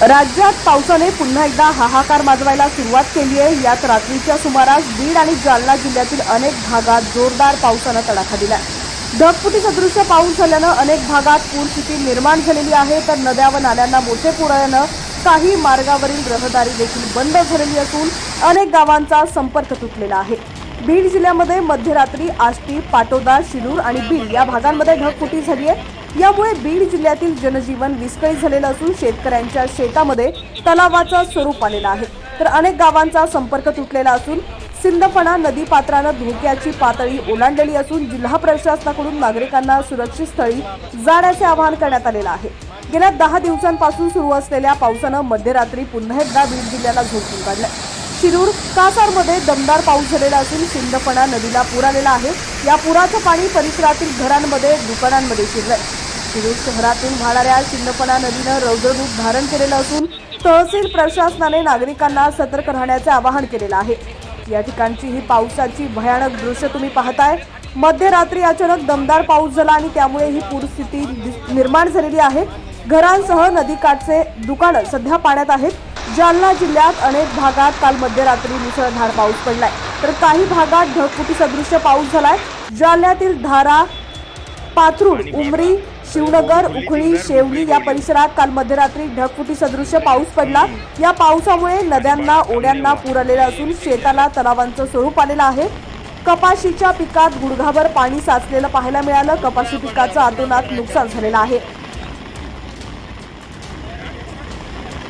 राज्यात पावसाने पुन्हा एकदा हाहाकार माजवायला सुरुवात केली आहे. यात रात्रीच्या सुमारास बीड आणि जालना जिल्ह्यातील अनेक भागात जोरदार पावसानं तडाखा दिला ढगफुटी सदृश्य पाऊस झाल्यानं अनेक भागात पूरस्थिती निर्माण झालेली आहे. तर नद्या व नाल्यांना मोठे पूर आल्यानं काही मार्गावरील रहदारी देखील बंद झालेली असून अनेक गावांचा संपर्क तुटलेला आहे. बीड जिल्ह्यामध्ये मध्यरात्री आष्टी पाटोदा शिरूर आणि बीड या भागांमध्ये ढगफुटी झाली आहे. यामुळे बीड जिल्ह्यातील जनजीवन विस्कळीत झालेलं असून शेतकऱ्यांच्या शेतामध्ये तलावाचं स्वरूप आलेलं आहे. तर अनेक गावांचा संपर्क तुटलेला असून सिंदफणा नदी पात्रानं धोक्याची पातळी ओलांडलेली असून जिल्हा प्रशासनाकडून नागरिकांना सुरक्षित स्थळी जाण्याचे आवाहन करण्यात आलेलं आहे. गेल्या दहा दिवसांपासून सुरू असलेल्या पावसानं मध्यरात्री पुन्हा एकदा बीड जिल्ह्याला झोपून काढलं शिरूर कासारमध्ये दमदार पाऊस झालेला असून सिंदफणा नदीला पूर आलेला आहे. या पुराचं पाणी परिसरातील घरांमध्ये दुकानांमध्ये शिरलंय. शिरूर शहरातून वाहणाऱ्या चिन्नपणा नदीनं रौद्ररूप धारण केलेलं असून तहसील प्रशासनाने नागरिकांना सतर्क राहण्याचे आवाहन केलेलं आहे. या ठिकाणची ही पावसाची भयानक दृश्य तुम्ही पाहताय. मध्यरात्री अचानक दमदार पाऊस झाला आणि त्यामुळे ही पूरस्थिती दि- निर्माण झालेली आहे. घरांसह नदीकाठचे दुकानं सध्या पाण्यात आहेत. जालना जिल्ह्यात अनेक भागात काल मध्यरात्री मुसळधार पाऊस पडलाय. तर काही भागात ढगफुटी सदृश्य पाऊस झालाय. जालन्यातील धारा पाथरूड उमरी शिवनगर उखळी शेवली या परिसरात काल मध्यरात्री ढगफुटी सदृश्य पाऊस पडला. या पावसामुळे नद्यांना ओढ्यांना पूर आलेला असून शेताला तलावांचं स्वरूप आलेलं आहे. कपाशीच्या पिकात गुडघाभर पाणी साचलेलं पाहायला मिळालं. कपाशी पिकाचं आतोनात नुकसान झालेलं आहे.